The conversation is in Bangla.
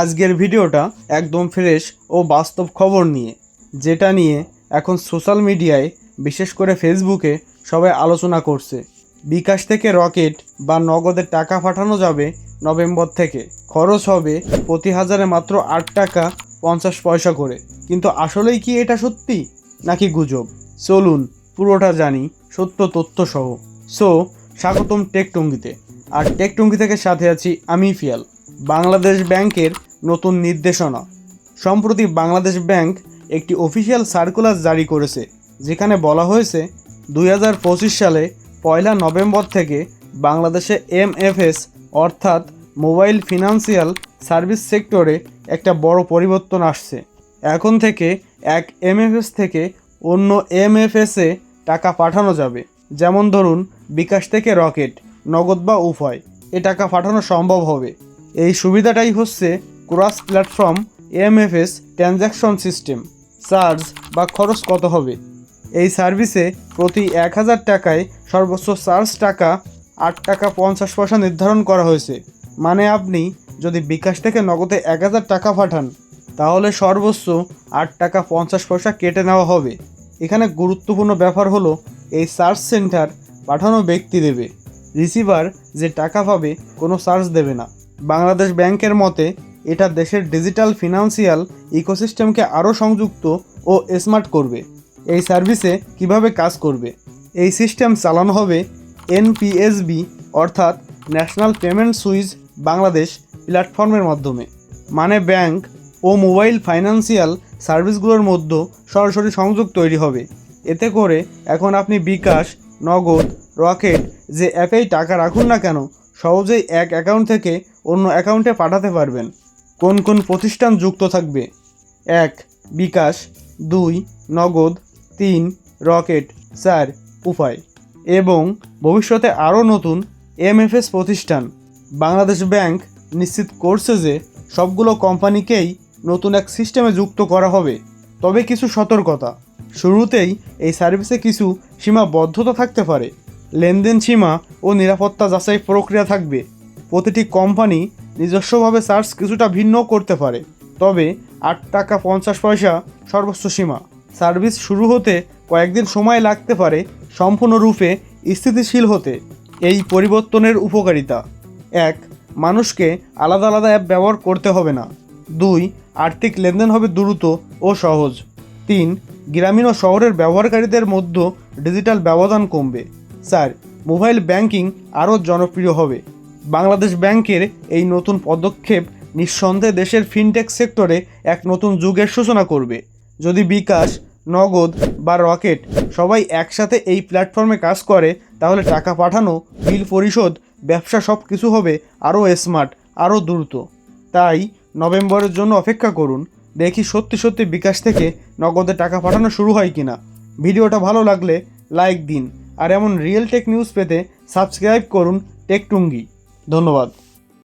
আজকের ভিডিওটা একদম ফ্রেশ ও বাস্তব খবর নিয়ে, যেটা নিয়ে এখন সোশ্যাল মিডিয়ায় বিশেষ করে ফেসবুকে সবাই আলোচনা করছে। বিকাশ থেকে রকেট বা নগদে টাকা পাঠানো যাবে নভেম্বর থেকে। খরচ হবে প্রতি হাজারে মাত্র আট টাকা পঞ্চাশ পয়সা করে। কিন্তু আসলেই কি এটা সত্যি, নাকি গুজব? চলুন পুরোটা জানি সত্য তথ্য সহ। সো স্বাগতম টেকটুঙ্গিতে। আর টেকটুঙ্গি থেকে সাথে আছি আমি ফিয়াল। বাংলাদেশ ব্যাংকের নতুন নির্দেশনা। সম্প্রতি বাংলাদেশ ব্যাংক একটি অফিসিয়াল সার্কুলার জারি করেছে, যেখানে বলা হয়েছে, দুই হাজার পঁচিশ সালে পয়লা নভেম্বর থেকে বাংলাদেশে এমএফএস, অর্থাৎ মোবাইল ফিনান্সিয়াল সার্ভিস সেক্টরে একটা বড় পরিবর্তন আসছে। এখন থেকে এক এমএফএস থেকে অন্য এমএফএসে টাকা পাঠানো যাবে। যেমন ধরুন, বিকাশ থেকে রকেট, নগদ বা উভয় এ টাকা পাঠানো সম্ভব হবে। এই সুবিধাটাই হচ্ছে cross platform, MFS, transaction system, charge বা খরচ কত হবে? এই সার্ভিসে প্রতি এক হাজার টাকায় সর্বোচ্চ চার্জ টাকা আট টাকা পঞ্চাশ পয়সা নির্ধারণ করা হয়েছে। মানে আপনি যদি বিকাশ থেকে নগদে এক হাজার টাকা পাঠান, তাহলে সর্বোচ্চ আট টাকা পঞ্চাশ পয়সা কেটে নেওয়া হবে। এখানে গুরুত্বপূর্ণ ব্যাপার হলো, এই সার্চ সেন্টার পাঠানো ব্যক্তি দেবে। রিসিভার যে টাকা পাবে, কোনো চার্জ দেবে না। বাংলাদেশ ব্যাংকের মতে, এটা দেশের ডিজিটাল ফিনান্সিয়াল ইকোসিস্টেমকে আরও সংযুক্ত ও স্মার্ট করবে। এই সার্ভিসে কীভাবে কাজ করবে? এই সিস্টেম চালানো হবে এনপিএসবি, অর্থাৎ ন্যাশনাল পেমেন্ট সুইচ বাংলাদেশ প্ল্যাটফর্মের মাধ্যমে। মানে ব্যাংক ও মোবাইল ফাইন্যান্সিয়াল সার্ভিসগুলোর মধ্যে সরাসরি সংযোগ তৈরি হবে। এতে করে এখন আপনি বিকাশ, নগদ, রকেট যে অ্যাপেই টাকা রাখুন না কেন সহজেই এক অ্যাকাউন্ট থেকে অন্য অ্যাকাউন্টে পাঠাতে পারবেন। কোন কোন প্রতিষ্ঠান যুক্ত থাকবে? এক, বিকাশ। দুই, নগদ। তিন, রকেট। চার, উপায়। এবং ভবিষ্যতে আরও নতুন এমএফএস প্রতিষ্ঠান। বাংলাদেশ ব্যাংক নিশ্চিত করছে যে সবগুলো কোম্পানিকেই নতুন এক সিস্টেমে যুক্ত করা হবে। তবে কিছু সতর্কতা। শুরুতেই এই সার্ভিসে কিছু সীমাবদ্ধতা থাকতে পারে। লেনদেন সীমা ও নিরাপত্তা যাচাই প্রক্রিয়া থাকবে। প্রতিটি কোম্পানি নিজস্বভাবে চার্জ কিছুটা ভিন্ন করতে পারে। তবে আট টাকা পঞ্চাশ পয়সা সর্বোচ্চ সীমা। সার্ভিস শুরু হতে কয়েকদিন সময় লাগতে পারে সম্পূর্ণরূপে স্থিতিশীল হতে। এই পরিবর্তনের উপকারিতা। এক, মানুষকে আলাদা আলাদা অ্যাপ ব্যবহার করতে হবে না। দুই, আর্থিক লেনদেন হবে দ্রুত ও সহজ। তিন, গ্রামীণ ও শহরের ব্যবহারকারীদের মধ্যে ডিজিটাল ব্যবধান কমবে। চার মোবাইল ব্যাংকিং আরও জনপ্রিয় হবে। বাংলাদেশ ব্যাংকের এই নতুন পদক্ষেপ নিঃসন্দেহে দেশের ফিনটেক সেক্টরে এক নতুন যুগের সূচনা করবে। যদি বিকাশ, নগদ বা রকেট সবাই একসাথে এই প্ল্যাটফর্মে কাজ করে, তাহলে টাকা পাঠানো, বিল পরিশোধ, ব্যবসা সব কিছু হবে আরও স্মার্ট, আরও দ্রুত। তাই নভেম্বরের জন্য অপেক্ষা করুন, দেখি সত্যি সত্যি বিকাশ থেকে নগদে টাকা পাঠানো শুরু হয় কিনা। ভিডিওটা ভালো লাগলে লাইক দিন। আর এমন রিয়েল টেক নিউজ পেতে সাবস্ক্রাইব করুন টেকটুঙ্গি ধন্যবাদ।